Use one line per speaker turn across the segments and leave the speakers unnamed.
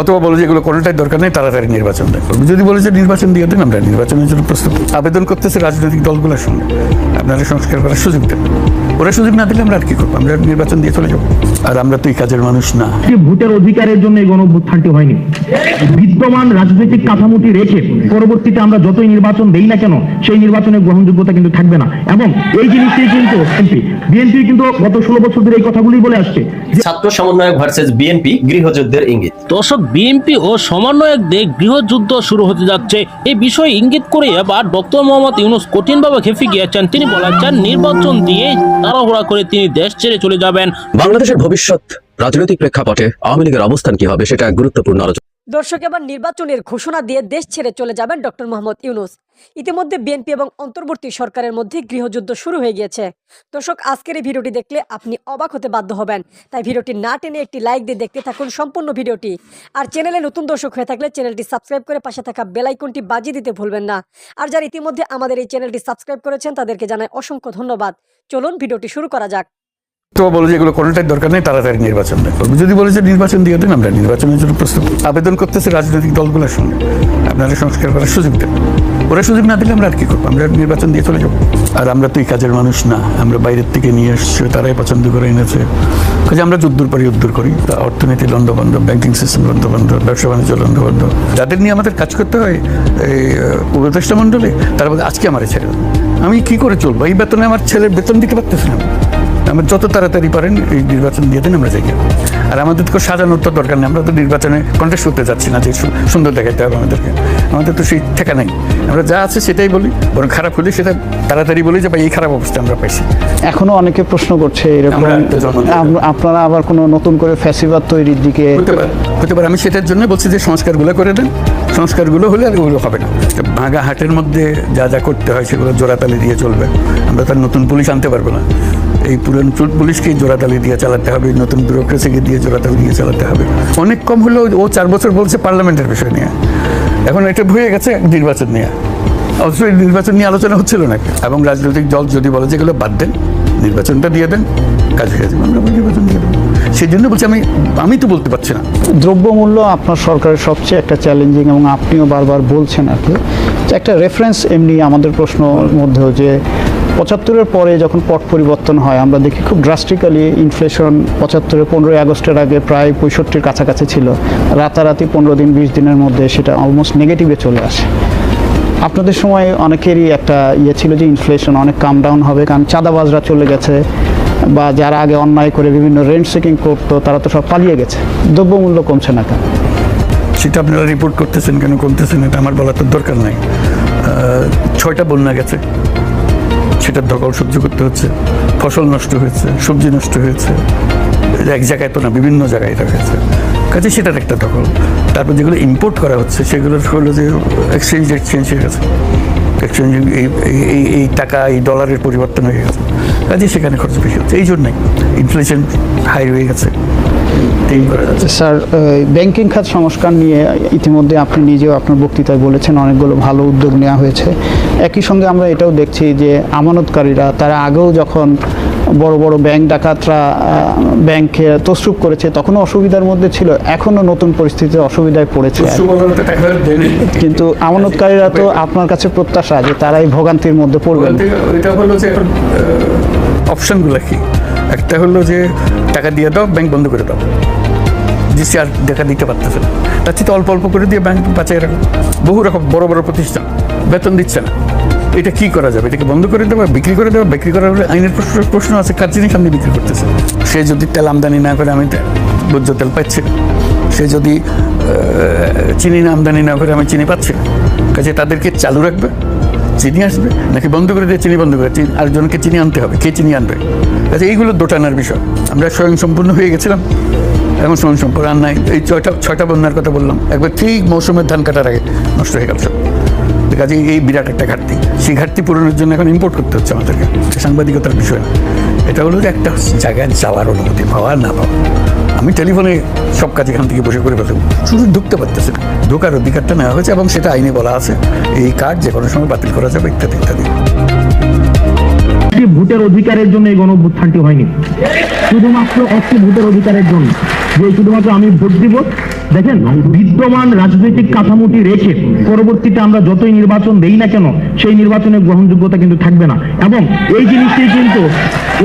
অথবা বলে যে এগুলো কোনোটাই দরকার নেই, তাড়াতাড়ি নির্বাচন করবে যদি বলে যে নির্বাচন দিয়ে দেন, আমরা নির্বাচনের জন্য প্রস্তুত। আবেদন করতেছে রাজনৈতিক দলগুলোর সঙ্গে। আপনারা সংস্কার করার সুযোগ দেন। ওরা সুযোগ না দিলে আমরা আর কি করব? আমরা নির্বাচন দিয়ে চলে যাব। আর আমরা তো এই কাজের মানুষ না।
ভোটের অধিকারের জন্য এই গণঅভ্যুত্থানটি হয়নি। বিদ্যমান রাজনৈতিক কাঠামোটি রেখে পরবর্তীতে আমরা যতই নির্বাচন দেই না কেন সেই নির্বাচনের গ্রহণযোগ্যতা কিন্তু থাকবে না। এবং এই জিনিসটি কিন্তু এমপি বিএনপি কিন্তু গত ষোলো বছর ধরে এই কথাগুলি বলে আসছে
ছাত্র সমন্বয়ক ভার্সেস বিএনপি গৃহযুদ্ধের ইঙ্গিত।
দর্শক বিএনপি ও সমন্বয়কদের গৃহযুদ্ধ শুরু হতে যাচ্ছে। এই বিষয়ে ইঙ্গিত করে আবার ডক্টর মোহাম্মদ ইউনুস কঠিনভাবে খেপে গিয়েছেন। তিনি বলেছেন নির্বাচন দিয়ে তাড়াহুড়া করে তিনি দেশ ছেড়ে চলে যাবেন।
বাংলাদেশের ভবিষ্যৎ রাজনৈতিক প্রেক্ষাপটে আওয়ামী লীগের অবস্থান কি হবে, সেটা এক গুরুত্বপূর্ণ আলোচনা।
দর্শক, এবার নির্বাচনের ঘোষণা দিয়ে দেশ ছেড়ে চলে যাবেন ডক্টর মোহাম্মদ ইউনুস। ইতিমধ্যে বিএনপি এবং অন্তর্বর্তী সরকারের মধ্যে গৃহযুদ্ধ শুরু হয়ে গিয়েছে। দর্শক, আজকের এই ভিডিওটি দেখলে আপনি অবাক হতে বাধ্য হবেন। তাই ভিডিওটি না টেনে একটি লাইক দিয়ে দেখতে থাকুন সম্পূর্ণ ভিডিওটি। আর চ্যানেলে নতুন দর্শক হয়ে থাকলে চ্যানেলটি সাবস্ক্রাইব করে পাশে থাকা বেল আইকনটি বাজিয়ে দিতে ভুলবেন না। আর যারা ইতিমধ্যে আমাদের এই চ্যানেলটি সাবস্ক্রাইব করেছেন, তাদেরকে জানাই অসংখ্য ধন্যবাদ। চলুন ভিডিওটি শুরু করা যাক।
বলে যে এগুলো কোনোটাই দরকার নেই, তাড়াতাড়ি নির্বাচন দেয় যদি বলে যে নির্বাচন দিয়ে দেন, আমরা নির্বাচনের জন্য প্রস্তুত। আবেদন করতেছে রাজনৈতিক দলগুলোর সঙ্গে। আপনারা সংস্কার করার সুযোগ দেন। ওরা সুযোগ না দিলে আমরা আর কি করব? আমরা নির্বাচন দিয়ে চলে যাব। আর আমরা তো এই কাজের মানুষ না। আমরা বাইরের থেকে নিয়ে এসছি, তারাই পছন্দ করে এনেছে। কাজে আমরা যুদ্ধ করি। তা অর্থনীতি লন্ডবন্ধ ব্যাংকিং সিস্টেম লন্ডবন্ধ ব্যবসা বাণিজ্য লন্ডবন্ধ যাদের নিয়ে আমাদের কাজ করতে হয়, এই উপদেষ্টা মণ্ডলে, তারা আজকে আমার ছেড়ে। আমি কি করে চলবো? এই বেতনে আমার ছেলের বেতন দিতে পারতেছি না। আমরা যত তাড়াতাড়ি পারেন এই নির্বাচন দিয়ে দিন আমরা যাই আর আমাদের তো সাজানোর তো দরকার নেই আমরা তো নির্বাচনে কন্টেস্ট করতে যাচ্ছি না যে সুন্দর দেখাইতে হবে আমাদেরকে। আমাদের তো সেই ঠেকা নাই। আমরা যা আছে সেটাই বলি বরং খারাপ হলে সেটা তাড়াতাড়ি বলি যে ভাই এই খারাপ অবস্থা আমরা পাইছি।
এখনও অনেকে প্রশ্ন করছে এরকম আপনারা আবার কোনো নতুন করে ফ্যাসিবাদ তৈরির দিকে
হতে পারে হতে পারে। আমি সেটার জন্য বলছি যে সংস্কারগুলো করে দেন। সংস্কারগুলো হলে আর ওগুলো হবে না। ভাঙা হাটের মধ্যে যা যা করতে হয় সেগুলো জোড়াতালি দিয়ে চলবে। আমরা তার নতুন পুলিশ আনতে পারব না। এই পুরান পুলিশকেই জোড়াতালি দিয়ে চালাতে হবে, নতুন ব্যুরোক্রেসিকে দিয়ে জোড়াতালি দিয়ে চালাতে হবে। অনেক কম হলেও ও চার বছর বলছে পার্লামেন্টের বিষয় নিয়ে। এখন এটা হয়ে গেছে নির্বাচন নিয়ে। এই নির্বাচন নিয়ে আলোচনা হচ্ছিল না। এবং রাজনৈতিক দল যদি বলে যেগুলো বাদ দেন, নির্বাচনটা দিয়ে দেন, কাজ হয়ে যাবে। আমরা নির্বাচন দিয়ে দেবো। সেই জন্য বলছি আমি আমি তো বলতে পারছি না।
দ্রব্যমূল্য আপনার সরকারের সবচেয়ে একটা চ্যালেঞ্জিং এবং আপনিও বারবার বলছেন আর কি। একটা রেফারেন্স এমনি আমাদের প্রশ্নর মধ্যেও যে পঁচাত্তরের পরে যখন পট পরিবর্তন হয়, আমরা দেখি খুব ড্রাস্টিক্যালি ইনফ্লেশন পঁচাত্তরের পনেরোই আগস্টের আগে প্রায় পঁয়ষট্টির কাছাকাছি ছিল। রাতারাতি পনেরো দিন, বিশ দিনের মধ্যে সেটা অলমোস্ট নেগেটিভে চলে আসে। আপনাদের সময় অনেকেরই একটা ইয়ে ছিল যে ইনফ্লেশন অনেক কাম ডাউন হবে, কারণ চাঁদাবাজরা চলে গেছে। বা যারা আগে অন্যায় করে বিভিন্ন রেন্ট চেকিং করতো, তারা তো সব পালিয়ে গেছে। দ্রব্যমূল্য কমছে না কেন?
সেটা আপনারা রিপোর্ট করতেছেন কেন করতেছেন এটা আমার বলার তো দরকার নাই। ছয়টা বন্যা গেছে। সেটার ধকল সহ্য করতে হচ্ছে। ফসল নষ্ট হয়েছে, সবজি নষ্ট হয়েছে। এক জায়গায় তো না, বিভিন্ন জায়গায় এটা হয়েছে। কাজে সেটার একটা ধকল। তারপর যেগুলো ইম্পোর্ট করা হচ্ছে সেগুলোর হলো যে এক্সচেঞ্জ রেট চেঞ্জ হয়ে গেছে। এক্সচেঞ্জ এই এই টাকা, এই ডলারের পরিবর্তন হয়ে গেছে। কাজে সেখানে খরচ বেশি হচ্ছে। এই জন্যই ইনফ্লেশন হাই হয়ে গেছে। এই
স্যার ব্যাংকিং খাত সংস্কার নিয়ে ইতিমধ্যে আপনি নিজেও আপনার বক্তৃতায় বলেছেন অনেকগুলো ভালো উদ্যোগ নেওয়া হয়েছে। একই সঙ্গে আমরা এটাও দেখছি যে আমানতকারীরা তারা আগেও যখন বড় বড় ব্যাংক ডাকাতরা ব্যাংকে তসরুপ করেছে তখনও অসুবিধার মধ্যে ছিল এখনও নতুন পরিস্থিতিতে অসুবিধায় পড়েছে। কিন্তু আমানতকারীরা তো আপনার কাছে প্রত্যাশা যে তারাই ভোগান্তির মধ্যে পড়বেন।
হলো যে অপশনগুলো কি? একটা হলো যে টাকা দিয়ে দাও ব্যাংক বন্ধ করে দাও। ডিসি আর দেখা দিতে পারতেছে না। তার চেয়ে অল্প অল্প করে দিয়ে ব্যাংক বাঁচিয়ে রাখো। বহু রকম, বড় বড় প্রতিষ্ঠান, বেতন দিচ্ছে না। এটা কি করা যাবে? এটাকে বন্ধ করে দেওয়া, বিক্রি করে দেওয়া, বিক্রি করার হলে আইনের প্রশ্ন প্রশ্ন আছে, কার জিনিস আপনি বিক্রি করতেছে সে যদি তেল আমদানি না করে, আমি ভোজ্য তেল পাচ্ছি সে যদি চিনি আমদানি না করে, আমি চিনি পাচ্ছি কাজে তাদেরকে চালু রাখবে। চিনি আসবে? নাকি বন্ধ করে দিয়ে চিনি বন্ধ করে চিনি আরেকজনকে চিনি আনতে হবে। কে চিনি আনবে? আচ্ছা এইগুলো দোটানার বিষয়। আমরা স্বয়ং সম্পূর্ণ হয়ে গেছিলাম। এখন স্বয়ং সম্পূর্ণ আর নাই। এই ছয়টা ছয়টা বন্যার কথা বললাম। একবার ঠিক মৌসুমের ধান কাটার আগে নষ্ট হয়ে গেল কাজে এই বিরাট একটা ঘাটতি। সেই ঘাটতি পূরণের জন্য এখন ইম্পোর্ট করতে হচ্ছে আমাদেরকে। সাংবাদিকতার বিষয়। এটা হলো যে একটা জায়গায় যাওয়ার অনুমতি পাওয়া না পাওয়া। আমি টেলিফোনে সব কাজ এখান থেকে বসে করে ফেলব শুধু ঢুকতে পারতেছে না। ঢোকার অধিকারটা নেওয়া হয়েছে এবং সেটা আইনে বলা আছে। এই কার্ড যে কোনো সময় বাতিল করা যাবে, ইত্যাদি ইত্যাদি।
ভোটের অধিকারের জন্য এই গণঅভ্যুত্থানটি হয়নি। শুধুমাত্র একটি ভোটের অধিকারের জন্য। যে শুধুমাত্র আমি ভোট দিব দেখেন, বিদ্যমান রাজনৈতিক কাঠামোটি রেখে পরবর্তীতে আমরা যতই নির্বাচন দেই না কেন, সেই নির্বাচনের গ্রহণযোগ্যতা কিন্তু থাকবে না। এবং এই জিনিসটি কিন্তু,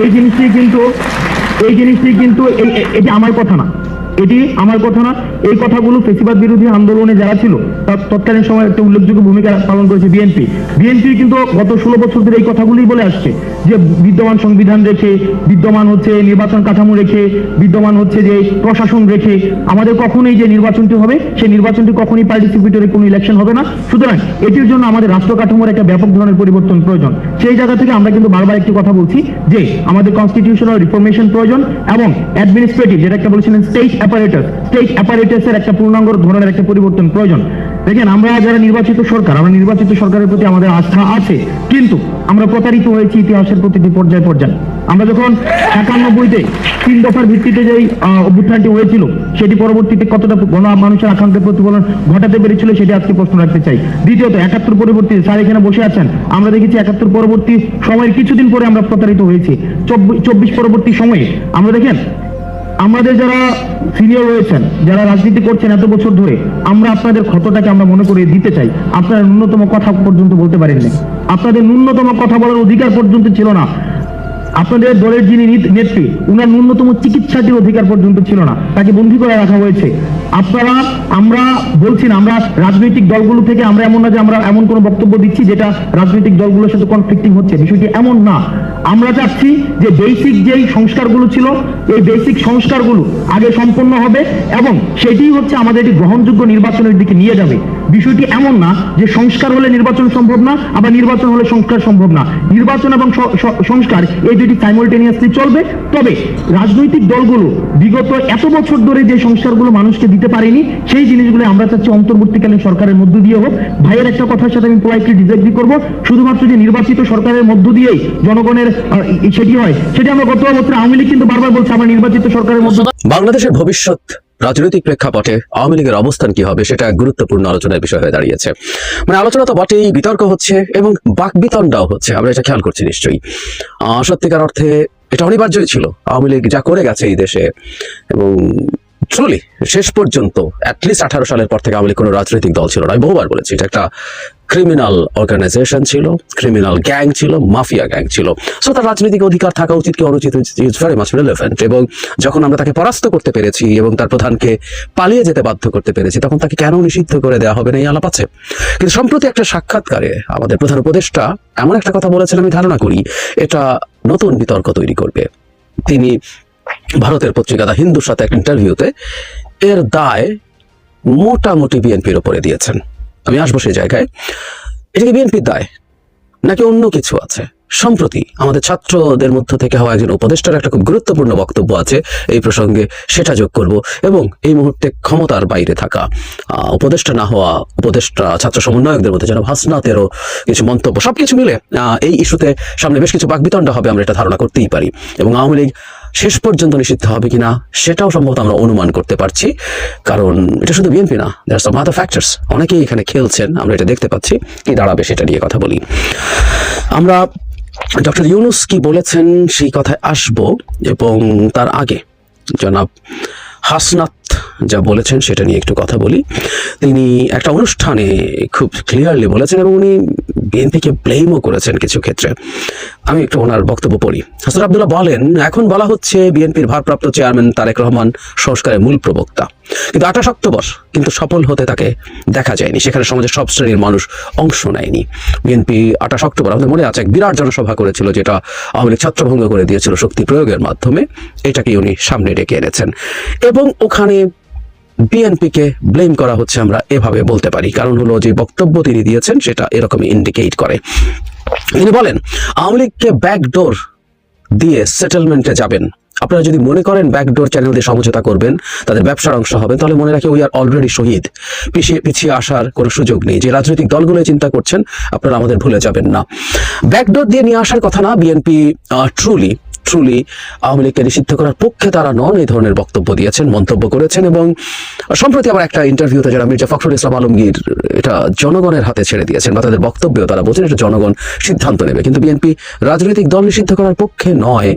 এই জিনিসটি কিন্তু, এই জিনিসটি কিন্তু, এই- আমার কথা না এটি আমার কথা না। এই কথাগুলো ফেসিবাদ বিরোধী আন্দোলনে যারা ছিল, তার তৎকালীন সময় একটা উল্লেখযোগ্য ভূমিকা পালন করেছে বিএনপি। বিএনপি কিন্তু গত ষোলো বছর ধরে এই কথাগুলোই বলে আসছে, যে বিদ্যমান সংবিধান রেখে, বিদ্যমান হচ্ছে নির্বাচন কাঠামো রেখে, বিদ্যমান হচ্ছে যে প্রশাসন রেখে, আমাদের কখনোই যে নির্বাচনটি হবে, সেই নির্বাচনটি কখনোই পার্টিসিপেটরি কোনো ইলেকশন হবে না। সুতরাং এটির জন্য আমাদের রাষ্ট্র কাঠামোর একটা ব্যাপক ধরনের পরিবর্তন প্রয়োজন। সেই জায়গা থেকে আমরা কিন্তু বারবার একটি কথা বলছি, যে আমাদের কনস্টিটিউশনাল রিফরমেশন প্রয়োজন এবং অ্যাডমিনিস্ট্রেটিভ যেটা একটা বলেছিলেন স্টেট অ্যাপারেটাস স্টেট অ্যাপারেটাসের একটা পূর্ণাঙ্গ ধরনের একটা পরিবর্তন প্রয়োজন। দেখেন আমরা যারা নির্বাচিত সরকার আমরা নির্বাচিত সরকারের প্রতি আমাদের আস্থা আছে কিন্তু আমরা প্রতারিত হয়েছি ইতিহাসের প্রতিটি পর্যায়ে পর্যায়ে। আমরা যখন একানব্বইতে তিন দফার ভিত্তিতে আহ, অভ্যুত্থানটি হয়েছিল সেটি পরবর্তীতে কতটা গণ মানুষের আকাঙ্ক্ষার প্রতিফলন ঘটাতে পেরেছিল সেটি আজকে প্রশ্ন রাখতে চাই। দ্বিতীয়ত একাত্তর পরবর্তী স্যার এখানে বসে আছেন আমরা দেখেছি একাত্তর পরবর্তী সময়ের কিছুদিন পরে আমরা প্রতারিত হয়েছি। চব্বিশ পরবর্তী সময়ে আমরা দেখেন আমাদের যারা সিনিয়র রয়েছেন, যারা রাজনীতি করছেন এত বছর ধরে, আমরা আপনাদের ক্ষতটাকে আমরা মনে করে দিতে চাই। আপনারা ন্যূনতম কথা পর্যন্ত বলতে পারেননি। আপনাদের ন্যূনতম কথা বলার অধিকার পর্যন্ত ছিল না। আপনাদের দলের যিনি নেত্রী, উনার ন্যূনতম চিকিৎসাটির অধিকার পর্যন্ত ছিল না। তাকে বন্দী করে রাখা হয়েছে। আপনারা, আমরা বলছি না, আমরা রাজনৈতিক দলগুলো থেকে আমরা এমন না যে আমরা এমন কোনো বক্তব্য দিচ্ছি যেটা রাজনৈতিক দলগুলোর সাথে কনফ্লিক্টিং হচ্ছে। বিষয়টি এমন না। আমরা চাচ্ছি যে বেসিক যেই সংস্কারগুলো ছিল, এই বেসিক সংস্কারগুলো আগে সম্পন্ন হবে এবং সেটি হচ্ছে আমাদের গ্রহণযোগ্য নির্বাচনের দিকে নিয়ে যাবে। বিষয়টি এমন না যে সংস্কার হলে নির্বাচন সম্ভব না, আবার নির্বাচন হলে সংস্কার সম্ভব না। নির্বাচন এবং সংস্কার এই দুটি সাইমultaneously চলবে। তবে রাজনৈতিক দলগুলো বিগত এত বছর ধরে যে সংস্কারগুলো মানুষকে দিতে পারেনি, সেই জিনিসগুলো আমরা চাচ্ছি অন্তর্বর্তীকালীন সরকারের মধ্য দিয়ে হোক। ভাইয়ের একটা কথার সাথে আমি পোলাইটলি ডিসএগ্রি করব। শুধুমাত্র যে নির্বাচিত সরকারের মধ্য দিয়েই জনগণের সেটি হয়, সেটি আমরা গত বছর আওয়ামী লীগ কিন্তু বারবার বলছে আমরা নির্বাচিত সরকারের মধ্য
বাংলাদেশের ভবিষ্যৎ রাজনৈতিক প্রেক্ষাপটে আওয়ামী লীগের অবস্থান কি হবে সেটা গুরুত্বপূর্ণ আলোচনার বিষয় হয়ে দাঁড়িয়েছে। মানে আলোচনা তো বটেই, বিতর্ক হচ্ছে এবং বাক বিতণ্ডাও হচ্ছে, আমরা এটা খেয়াল করছি নিশ্চয়ই। সত্যিকার অর্থে এটা অনিবার্যই ছিল। আওয়ামী লীগ যা করে গেছে এই দেশে এবং ট্রুলি শেষ পর্যন্ত অ্যাটলিস্ট আঠারো সালের পর থেকে আওয়ামী কোনো রাজনৈতিক দল ছিল না। আমি বহুবার বলেছি, এটা একটা ক্রিমিনাল অর্গানাইজেশন ছিল ক্রিমিনাল গ্যাং ছিল মাফিয়া গ্যাং ছিল। সো তার রাজনৈতিক অধিকার থাকা উচিত কি অনুচিত? ইজ ভেরি মাচ রিলেভেন্ট এবং যখন আমরা তাকে পরাস্ত করতে পেরেছি এবং তার প্রধানকে পালিয়ে যেতে বাধ্য করতে পেরেছি, তখন তাকে কেন নিষিদ্ধ করে দেওয়া হবে না এই আলাপ আছে? কিন্তু সম্প্রতি একটা সাক্ষাৎকারে আমাদের প্রধান উপদেষ্টা এমন একটা কথা বলেছেন, আমি ধারণা করি, এটা নতুন বিতর্ক তৈরি করবে। তিনি ভারতের পত্রিকা দা হিন্দুর সাথে এক ইন্টারভিউতে এর দায় মোটামুটি বিএনপির ওপরে দিয়েছেন। আমি আসব সেই জায়গায়। এটা কি বিএনপির দায়? নাকি অন্য কিছু আছে? সম্প্রতি আমাদের ছাত্রদের মধ্য থেকে হওয়া একজন উপদেষ্টার একটা খুব গুরুত্বপূর্ণ বক্তব্য আছে। এই প্রসঙ্গে সেটা যোগ করব এবং এই মুহূর্তে ক্ষমতার বাইরে থাকা উপদেষ্টা না হওয়া উপদেষ্টা, ছাত্র সমন্বয়কদের মধ্যে যেন হাসনাতেরও কিছু মন্তব্য, সবকিছু মিলে এই ইস্যুতে সামনে বেশ কিছু বাকবিতণ্ডা হবে আমরা এটা ধারণা করতেই পারি। এবং আওয়ামী লীগ শেষ পর্যন্ত নিষিদ্ধ হবে কিনা সেটাও সম্ভবত আমরা অনুমান করতে পারছি। কারণ এটা শুধু বিএনপি না দেয়ার সাম আদার ফ্যাক্টরস অনেকেই এখানে খেলছেন, আমরা এটা দেখতে পাচ্ছি। কি দাঁড়াবে সেটা নিয়ে কথা বলি। আমরা ডক্টর ইউনুস কি বলেছেন সেই কথায় আসব এবং তার আগে জনাব হাসনাত যা বলেছেন সেটা নিয়ে একটু কথা বলি। তিনি একটা অনুষ্ঠানে খুব ক্লিয়ারলি বলেছেন এবং উনি বিএনপিকে ব্লেমও করেছেন কিছু ক্ষেত্রে। আমি একটু ওনার বক্তব্য পড়ি। হাসান আবদুল্লাহ বলেন, এখন বলা হচ্ছে বিএনপির ভারপ্রাপ্ত চেয়ারম্যান তারেক রহমান সংস্কারের মূল প্রবক্তা। কিন্তু আঠাশ অক্টোবর কিন্তু সফল হতে তাকে দেখা যায়নি। সেখানে সমাজের সব শ্রেণির মানুষ অংশ নেয়নি। বিএনপি আঠাশ অক্টোবর আমাদের মনে আছে, এক বিরাট জনসভা করেছিল, যেটা আওয়ামী লীগ ছত্রভঙ্গ করে দিয়েছিল শক্তি প্রয়োগের মাধ্যমে। এটাকে উনি সামনে ডেকে এনেছেন। এবং ওখানে বিএনপিকে ব্লেম করা হচ্ছে আমরা এভাবে বলতে পারি। কারণ হলো যে বক্তব্য তিনি দিয়েছেন সেটা এরকমই ইন্ডিকেট করে। তিনি বলেন, আওয়ামী লীগকে ব্যাকডোর দিয়ে সেটেলমেন্টে যাবেন। আপনারা যদি মনে করেন ব্যাকডোর চ্যানেল দিয়ে সমঝোতা করবেন, তাদের ব্যবসার অংশ হবেন তাহলে মনে রাখি উই আর অলরেডি শহীদ। পিছিয়ে পিছিয়ে আসার কোনো সুযোগ নেই। যে রাজনৈতিক দলগুলো চিন্তা করছেন, আপনারা আমাদের ভুলে যাবেন না। ব্যাকডোর দিয়ে নিয়ে আসার কথা না, বিএনপি ট্রুলি ট্রুলি আওয়ামী লীগকে নিষিদ্ধ করার পক্ষে তারা নন এই ধরনের বক্তব্য দিয়েছেন, মন্তব্য করেছেন এবং সম্প্রতি আবার একটা ইন্টারভিউতে যারা মির্জা ফখরুল ইসলাম আলমগীর, এটা জনগণের হাতে ছেড়ে দিয়েছেন বা তাদের বক্তব্যেও তারা বলছেন এটা জনগণ সিদ্ধান্ত নেবে। কিন্তু বিএনপি রাজনৈতিক দল নিষিদ্ধ করার পক্ষে নয়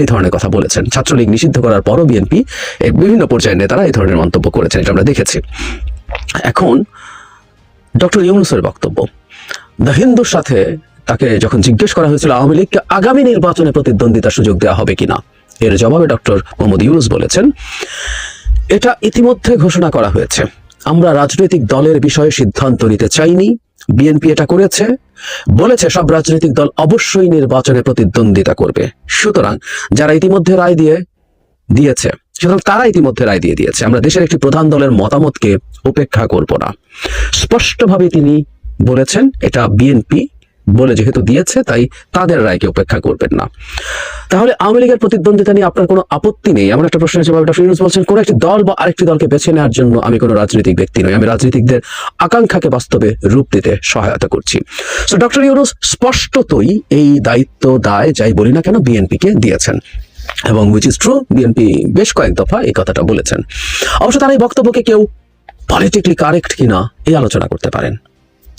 এই ধরনের কথা বলেছেন। ছাত্রলীগ নিষিদ্ধ করার পরও বিএনপি বিভিন্ন পর্যায়ের নেতারা এই ধরনের মন্তব্য করেছেন, এটা আমরা দেখেছি। এখন ডক্টর ইউনুসের বক্তব্য। দ্য হিন্দুর সাথে তাকে যখন জিজ্ঞেস করা হয়েছিল আওয়ামী লীগকে আগামী নির্বাচনে প্রতিদ্বন্দ্বিতার সুযোগ দেওয়া হবে কিনা, এর জবাবে ডক্টর মোহাম্মদ ইউনুস বলেছেন, এটা ইতিমধ্যে ঘোষণা করা হয়েছে। আমরা রাজনৈতিক দলের বিষয়ে সিদ্ধান্ত নিতে চাইনি। বিএনপি এটা করেছে। বলেছে সব রাজনৈতিক দল অবশ্যই নির্বাচনে প্রতিদ্বন্দ্বিতা করবে। সুতরাং যারা ইতিমধ্যে রায় দিয়ে, দিয়েছে, সুতরাং তারা ইতিমধ্যে রায় দিয়ে দিয়েছে। আমরা দেশের একটি প্রধান দলের মতামতকে উপেক্ষা করব না। স্পষ্টভাবে তিনি বলেছেন, এটা বিএনপি বলে যেহেতু দিয়েছে, তাই তাদের রায়কে উপেক্ষা করবেন না। তাহলে আওয়ামী লীগের প্রতিদ্বন্দ্বিতা নিয়ে আপনার কোনো আপত্তি নেই? এমন একটা প্রশ্নের জবাবে ডক্টর ইউনুস বলছেন, কোন একটি দল বা আরেকটি দলকে বেছে নেওয়ার জন্য আমি কোনো রাজনৈতিক ব্যক্তি নই, আমি রাজনীতিকদের আকাঙ্ক্ষাকে বাস্তবে রূপ দিতে সহায়তা করছি। সো ডক্টর ইউনুস স্পষ্টতই এই দায়িত্ব দায়, যাই বলি না কেন, বিএনপিকে দিয়েছেন। এবং উইচ ইজ ট্রু বিএনপি বেশ কয়েক দফা এই কথাটা বলেছেন। অবশ্য তার এই বক্তব্যকে কেউ পলিটিক্যালি কারেক্ট কিনা, এই আলোচনা করতে পারেন।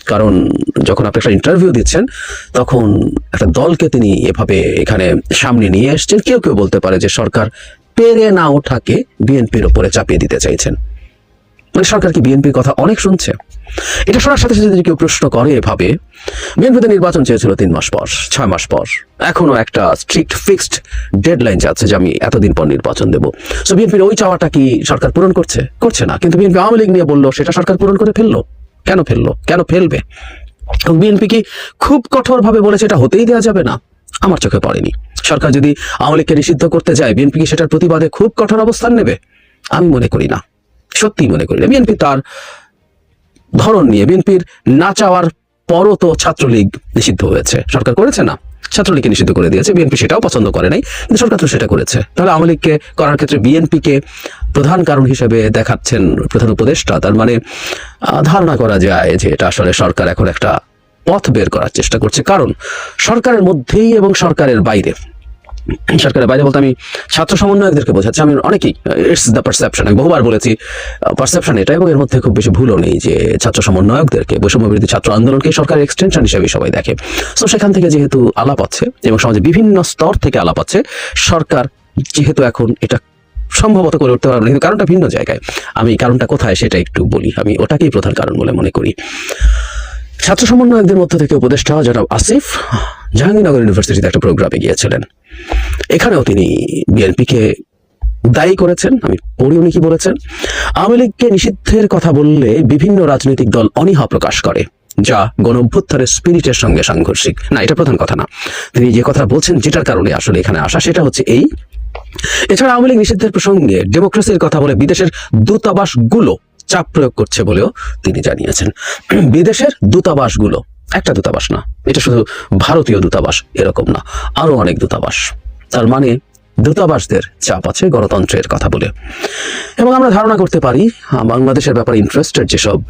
কারণ যখন আপনি একটা ইন্টারভিউ দিচ্ছেন, তখন একটা দলকে তিনি এভাবে এখানে সামনে নিয়ে এসছেন। কেউ কেউ বলতে পারে যে সরকার পেরে না ওঠাকে বিএনপির উপরে চাপিয়ে দিতে চাইছেন। মানে সরকার কি বিএনপির কথা অনেক শুনছে? এটা শোনার সাথে সাথে যদি কেউ প্রশ্ন করে এভাবে, বিএনপিতে নির্বাচন চেয়েছিল তিন মাস পর, ছয় মাস পর। এখনও একটা স্ট্রিক্ট ফিক্সড ডেডলাইন যাচ্ছে যে আমি এতদিন পর নির্বাচন দেবো। সো বিএনপির ওই চাওয়াটা কি সরকার পূরণ করছে? করছে না। কিন্তু বিএনপি আওয়ামী লীগ নিয়ে বলল, সেটা সরকার পূরণ করে ফেলল। কেন ফেলল? কেন ফেলবে? বিএনপি কি খুব কঠোরভাবে বলেছে এটা হতেই দেওয়া যাবে না? আমার চোখে পড়েনি। সরকার যদি আওয়ামী লীগকে নিষিদ্ধ করতে যায়, বিএনপি কি সেটার প্রতিবাদে খুব কঠোর অবস্থান নেবে? আমি মনে করি না। সত্যি মনে করি না। বিএনপি তার ধরন নিয়ে, বিএনপির না চাওয়ার পরও তো ছাত্রলীগ নিষিদ্ধ হয়েছে। সরকার করেছে না। ছাত্রলীগকে নিষিদ্ধ করে দিয়েছে। বিএনপি সেটাও পছন্দ করে নাই। কিন্তু সরকার তো সেটা করেছে। তাহলে আওয়ামী লীগকে করার ক্ষেত্রে বিএনপিকে প্রধান কারণ হিসেবে দেখাচ্ছেন প্রধান উপদেষ্টা। তার মানে ধারণা করা যায় যে এটা আসলে সরকার এখন একটা পথ বের করার চেষ্টা করছে। কারণ, সরকারের মধ্যেই এবং সরকারের বাইরে। সরকারের বাইরে বলতে আমি ছাত্র সমন্বয়কদেরকে বোঝাচ্ছি। আমি অনেকেই ইটস দ্য পারসেপশন আমি বহুবার বলেছি পারসেপশন এটা এবং এর মধ্যে খুব বেশি ভুলও নেই যে ছাত্র সমন্বয়কদেরকে, বৈষম্য বিরোধী ছাত্র আন্দোলনকে সরকারের এক্সটেনশন হিসেবে সবাই দেখে। তো সেখান থেকে যেহেতু আলাপ আছে এবং সমাজে বিভিন্ন স্তর থেকে আলাপ আছে, সরকার যেহেতু এখন এটা সম্ভবত করে উঠতে পারবে কিন্তু কারণটা ভিন্ন জায়গায়। আমি কারণটা কোথায় সেটা একটু বলি। আমি ওটাকেই প্রধান কারণ বলে মনে করি। ছাত্র সমন্বয়কদের মধ্য থেকে উপদেষ্টা জনাব আসিফ জাহাঙ্গীরনগর ইউনিভার্সিটিতে একটা প্রোগ্রামে গিয়েছিলেন। এখানেও তিনি বিএনপিকে দায়ী করেছেন। আমি পড়ি উনি কি বলেছেন? আওয়ামী লীগকে নিষিদ্ধের কথা বললে বিভিন্ন রাজনৈতিক দল অনীহা প্রকাশ করে। যা গণ অভ্যুত্থানের স্পিরিটের সঙ্গে সাংঘর্ষিক। না, এটা প্রধান কথা না। তিনি যে কথা বলছেন, যেটার কারণে আসলে এখানে আসা, সেটা হচ্ছে এই। এছাড়া আওয়ামী লীগ নিষিদ্ধের প্রসঙ্গে ডেমোক্রেসির কথা বলে বিদেশের দূতাবাসগুলো চাপ প্রয়োগ করছে বলেও তিনি জানিয়েছেন। বিদেশের দূতাবাসগুলো, একটা দূতাবাস না, এটা শুধু ভারতীয় দূতাবাস এরকম না, আরও অনেক দূতাবাস। তার মানে দূতাবাসদের চাপ আছে গণতন্ত্রের কথা বলে। এবং আমরা ধারণা করতে পারি, বাংলাদেশের ব্যাপারে ইন্টারেস্টেড যেসব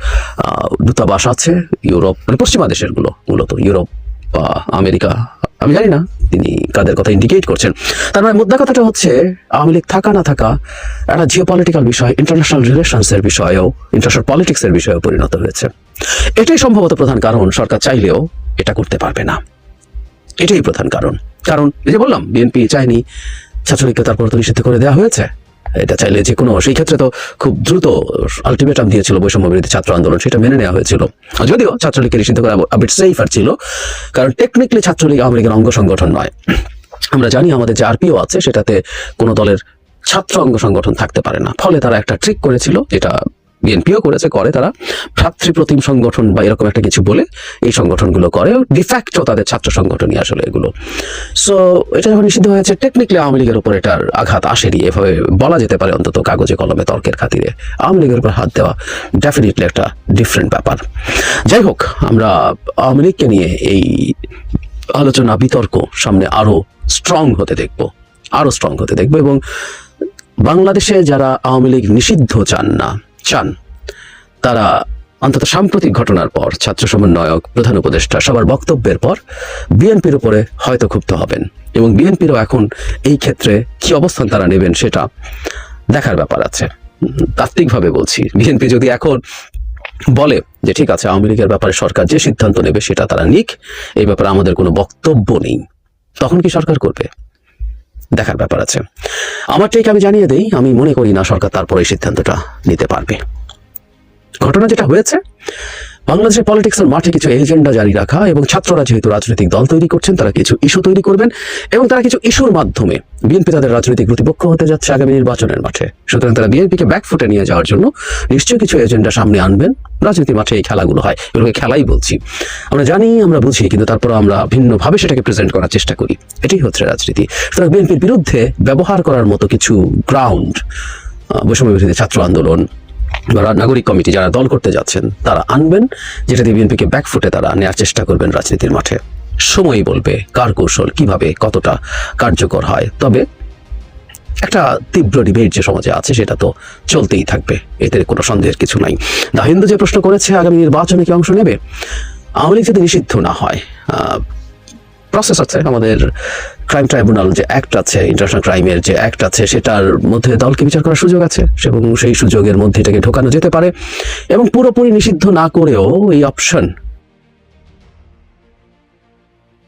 দূতাবাস আছে, ইউরোপ মানে পশ্চিমা দেশেরগুলো মূলত ইউরোপ বা আমেরিকা, আমি জানি না, তিনি কাদের কথা ইন্ডিকেট করছেন। তার মানে মুদ্রা কথাটা হচ্ছে, আওয়ামী লীগ থাকা না থাকা, একটা জিও পলিটিক্যাল বিষয় ইন্টারন্যাশনাল রিলেশনস এর বিষয়েও ইন্টারন্যাশনাল পলিটিক্স এর বিষয়েও পরিণত হয়েছে। এটাই সম্ভবত প্রধান কারণ, সরকার চাইলেও এটা করতে পারবে না। এটাই প্রধান কারণ। কারণ যে বললাম, বিএনপি চায়নি ছাত্রলীগকে তারপর তো নিষিদ্ধ করে দেওয়া হয়েছে। এটা চাইলে যে কোনো, সেই ক্ষেত্রে তো খুব দ্রুত আলটিমেটাম দিয়েছিল বৈষম্য বিরোধী ছাত্র আন্দোলন, সেটা মেনে নেওয়া হয়েছিল। যদিও ছাত্রলীগকে নিষিদ্ধ করা আপডেট সেফার ছিল, কারণ টেকনিক্যালি ছাত্রলীগ আওয়ামী লীগের অঙ্গ সংগঠন নয়। আমরা জানি আমাদের যে আরপিও আছে, সেটাতে কোনো দলের ছাত্র অঙ্গ সংগঠন থাকতে পারে না। ফলে তারা একটা ট্রিক করেছিল, যেটা বিএনপিও করেছে, করে তারা। ভ্রাতৃপ্রতিম সংগঠন বা এরকম একটা কিছু বলে এই সংগঠনগুলো করে। ডিফ্যাক্টও তাদের ছাত্র সংগঠনই আসলে এগুলো। সো এটা যখন নিষিদ্ধ হয়েছে টেকনিক্যালি আওয়ামী লীগের উপর এটার আঘাত আসেনি। এভাবে বলা যেতে পারে অন্তত কাগজে, কলমে, তর্কের খাতিরে। আওয়ামী লীগের উপর হাত দেওয়া ডেফিনেটলি একটা ডিফারেন্ট ব্যাপার। যাই হোক, আমরা আওয়ামী লীগকে নিয়ে এই আলোচনা, বিতর্ক সামনে আরও স্ট্রং হতে দেখব। আরও স্ট্রং হতে দেখব এবং বাংলাদেশে যারা আওয়ামী লীগ নিষিদ্ধ চান না চান। তারা অন্তত সাম্প্রতিক ঘটনার পর ছাত্র সমন্বয়ক, প্রধান উপদেষ্টা সবার বক্তব্যের পর বিএনপির উপরে হয়তো ক্ষুব্ধ হবেন এবং বিএনপিরও এখন এই ক্ষেত্রে কি অবস্থান তারা নেবেন সেটা দেখার ব্যাপার আছে। তাত্ত্বিকভাবে বলছি, বিএনপি যদি এখন বলে যে ঠিক আছে, আওয়ামী লীগের ব্যাপারে সরকার যে সিদ্ধান্ত নেবে সেটা তারা নিক, এই ব্যাপারে আমাদের কোনো বক্তব্য নেই, তখন কি সরকার করবে? দেখার ব্যাপার আছে। আমার ঠিক আমি জানিয়ে দেই, আমি মনে করি না সরকার তারপরে এই সিদ্ধান্তটা নিতে পারবে। ঘটনা যেটা হয়েছে বাংলাদেশের পলিটিক্সের মাঠে কিছু এজেন্ডা জারি রাখা এবং ছাত্ররা যেহেতু রাজনৈতিক দল তৈরি করছেন, তারা কিছু ইস্যু তৈরি করবেন এবং তারা কিছু ইস্যুর মাধ্যমে বিএনপি তাদের রাজনৈতিক প্রতিপক্ষ হতে যাচ্ছে আগামী নির্বাচনের মাঠে। সুতরাং তারা বিএনপিকে ব্যাকফুটে নিয়ে যাওয়ার জন্য নিশ্চয়ই কিছু এজেন্ডা সামনে আনবেন। রাজনীতির মাঠে এই খেলাগুলো হয় এগুলোকে খেলাই বলছি। আমরা জানি, আমরা বুঝি, কিন্তু তারপর আমরা ভিন্নভাবে সেটাকে প্রেজেন্ট করার চেষ্টা করি। এটাই হচ্ছে রাজনীতি। সুতরাং বিএনপির বিরুদ্ধে ব্যবহার করার মতো কিছু গ্রাউন্ড বৈষম্য ছাত্র আন্দোলন নাগরিক কমিটি যারা দল করতে যাচ্ছেন, তারা আনবেন, যেটা দিয়ে বিএনপিকে ব্যাকফুটে তারা নেওয়ার চেষ্টা করবেন রাজনীতির মাঠে। সময়ই বলবে কার কৌশল, কীভাবে, কতটা কার্যকর হয়। তবে একটা তীব্র ডিবেট যে সমাজে আছে, সেটা তো চলতেই থাকবে, এতে কোনো সন্দেহের কিছু নাই। দা হিন্দু যে প্রশ্ন করেছে, আগামী নির্বাচনে কি অংশ নেবে? আওয়ামী লীগ যদি নিষিদ্ধ না হয় প্রসেস আছে। আমাদের ক্রাইম ট্রাইব্যুনাল যে অ্যাক্ট আছে ইন্টারন্যাশনাল ক্রাইমের যে অ্যাক্ট আছে, সেটার মধ্যে দলকে বিচার করার সুযোগ আছে এবং সেই সুযোগের মধ্যে এটাকে ঢোকানো যেতে পারে এবং পুরোপুরি নিষিদ্ধ না করেও এই অপশন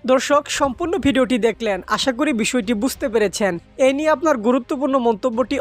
দর্শক, সম্পূর্ণ ভিডিওটি দেখলেন। আশা করি বিষয়টি বুঝতে পেরেছেন। এ নিয়ে আপনার গুরুত্বপূর্ণ মন্তব্যটি